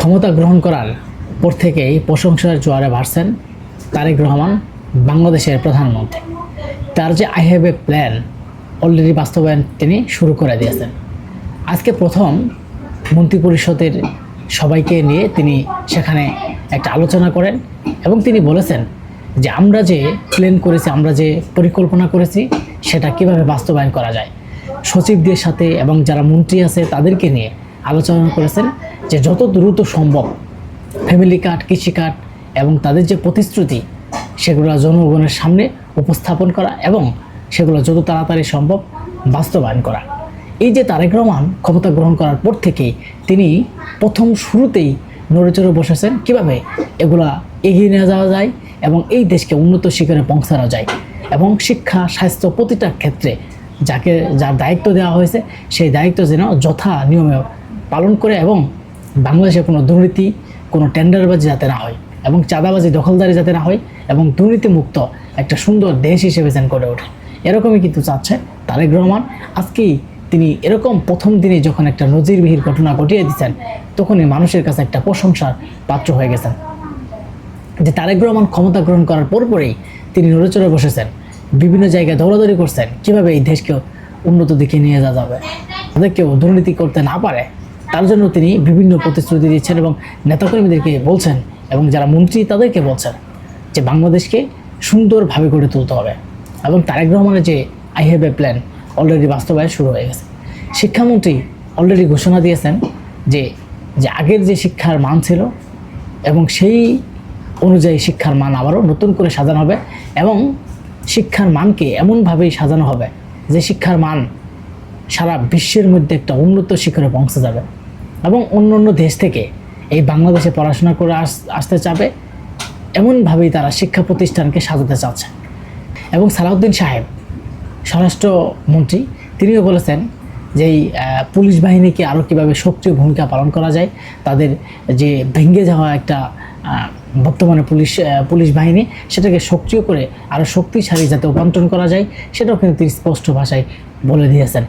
ক্ষমতা গ্রহণ করার পর থেকেই প্রশংসার জোয়ারে ভাসছেন তারেক রহমান, বাংলাদেশের প্রধানমন্ত্রী। তার যে I have a plan already বাস্তবায়ন তিনি শুরু করে দিয়েছেন। আজকে প্রথম মন্ত্রিপরিষদের সবাইকে নিয়ে তিনি সেখানে একটা আলোচনা করেন এবং তিনি বলেছেন যে আমরা যে প্ল্যান করেছি, আমরা যে পরিকল্পনা করেছি, সেটা কীভাবে বাস্তবায়ন করা যায়। সচিবদের সাথে এবং যারা মন্ত্রী আছে তাদেরকে নিয়ে আলোচনা করেছেন। যে যত দ্রুত সম্ভব ফ্যামিলি কার্ড কৃষি কার্ড এবং তাদের যে প্রতিশ্রুতি, সেগুলো জনগণের সামনে উপস্থাপন করা এবং সেগুলো যত তাড়াতাড়ি সম্ভব বাস্তবায়ন করা। এই যে তারেক রহমান ক্ষমতা গ্রহণ করার পর থেকেই তিনি প্রথম শুরুতেই নড়েচড়ে বসেছেন কীভাবে এগুলা এগিয়ে নিয়ে যাওয়া যায় এবং এই দেশকে উন্নত শিখরে পৌঁছানো যায় এবং শিক্ষা, স্বাস্থ্য প্রতিটা ক্ষেত্রে যাকে, যার দায়িত্ব দেওয়া হয়েছে, সেই দায়িত্ব যেন যথা নিয়মে পালন করে এবং বাংলাদেশে কোনো দুর্নীতি, কোনো টেন্ডারবাজি যাতে না হয় এবং চাঁদাবাজি দখলদারি যাতে না হয় এবং দুর্নীতিমুক্ত একটা সুন্দর দেশ হিসেবে যেন গড়ে ওঠে। এরকমই কিন্তু চাচ্ছে তারেক রহমান। আজকেই তিনি এরকম প্রথম দিনে যখন একটা নজিরবিহীর ঘটনা ঘটিয়ে দিচ্ছেন তখনই মানুষের কাছে একটা প্রশংসার পাত্র হয়ে গেছেন। যে তারেক রহমান ক্ষমতা গ্রহণ করার পরপরেই তিনি নড়েচড়ে বসেছেন, বিভিন্ন জায়গায় দৌড়াদৌড়ি করছেন, কীভাবে এই দেশকে উন্নত দিকে নিয়ে যাওয়া যাবে তাদের কেউ দুর্নীতি করতে না পারে তার জন্য তিনি বিভিন্ন প্রতিশ্রুতি দিচ্ছেন এবং নেতাকর্মীদেরকে বলছেন এবং যারা মন্ত্রী, তাদেরকে বলছেন যে বাংলাদেশকে সুন্দরভাবে গড়ে তুলতে হবে এবং তারেক রহমানের যে I have a plan already বাস্তবায়ন শুরু হয়ে গেছে। শিক্ষামন্ত্রী অলরেডি ঘোষণা দিয়েছেন যে যে আগের যে শিক্ষার মান ছিল এবং সেই অনুযায়ী শিক্ষার মান আবারও নতুন করে সাজানো হবে এবং শিক্ষার মানকে এমনভাবেই সাজানো হবে যে শিক্ষার মান সারা বিশ্বের মধ্যে একটা উন্নত শিখরে পৌঁছে যাবে। এবং অন্য অন্য দেশ থেকে এই বাংলাদেশে পড়াশোনা করে আস, আসতে চাবে, এমনভাবেই তারা শিক্ষা প্রতিষ্ঠানকে সাজাতে চাচ্ছে। এবং সালাউদ্দিন সাহেব, স্বরাষ্ট্রমন্ত্রী, তিনিও বলেছেন যে এই পুলিশ বাহিনীকে আরও কীভাবে সক্রিয় ভূমিকা পালন করা যায়, তাদের যে ভেঙে যাওয়া একটা বর্তমানে পুলিশ পুলিশ বাহিনী, সেটাকে সক্রিয় করে আরও শক্তিশালী যাতে রূপান্তরণ করা যায়, সেটাও কিন্তু তিনি স্পষ্ট ভাষায় বলে দিয়েছেন।